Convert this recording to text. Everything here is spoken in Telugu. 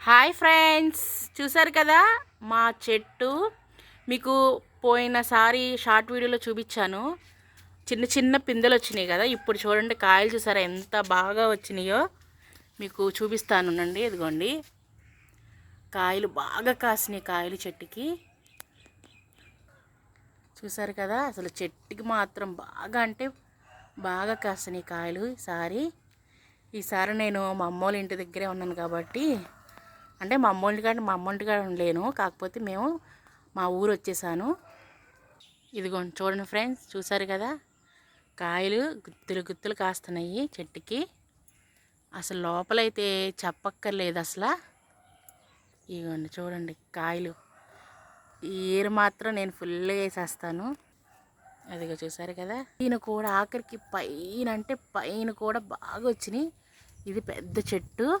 హాయ్ ఫ్రెండ్స్ చూసారు కదా? మా చెట్టు. మీకు పోయినసారి షార్ట్ వీడియోలో చూపించాను. చిన్న చిన్న పిందెలు వచ్చినాయి కదా? ఇప్పుడు చూడండి కాయలు చూసారా? ఎంత బాగా వచ్చినాయో మీకు చూపిస్తానునండి ఇదిగోండి. కాయలు బాగా కాసినాయి కాయలు చెట్టుకి. చూసారు కదా? అసలు చెట్టుకి మాత్రం బాగా అంటే బాగా కాసినాయి కాయలు ఈసారి ఈసారి నేను మా అమ్మోళ్ళ ఇంటి దగ్గరే ఉన్నాను కాబట్టి అంటే మా అమ్మోళ్ళ కాడ మా అమ్మోళ్ళ కాడ లేను కాకపోతే మేము మా ఊరు వచ్చేసాను. ఇదిగోండి చూడండి ఫ్రెండ్స్ చూసారు కదా? కాయలు గుత్తులు గుత్తులు కాస్తున్నాయి చెట్టుకి. అసలు లోపలైతే చెప్పక్కర్లేదు అసలు. ఇదిగోండి చూడండి కాయలు. ఈ ఏరు మాత్రం నేను ఫుల్గా వేసేస్తాను. అదిగో చూసారు కదా? ఈయన కూడా ఆఖరికి పైన అంటే పైన కూడా బాగా వచ్చినాయి. ఇది పెద్ద చెట్టు.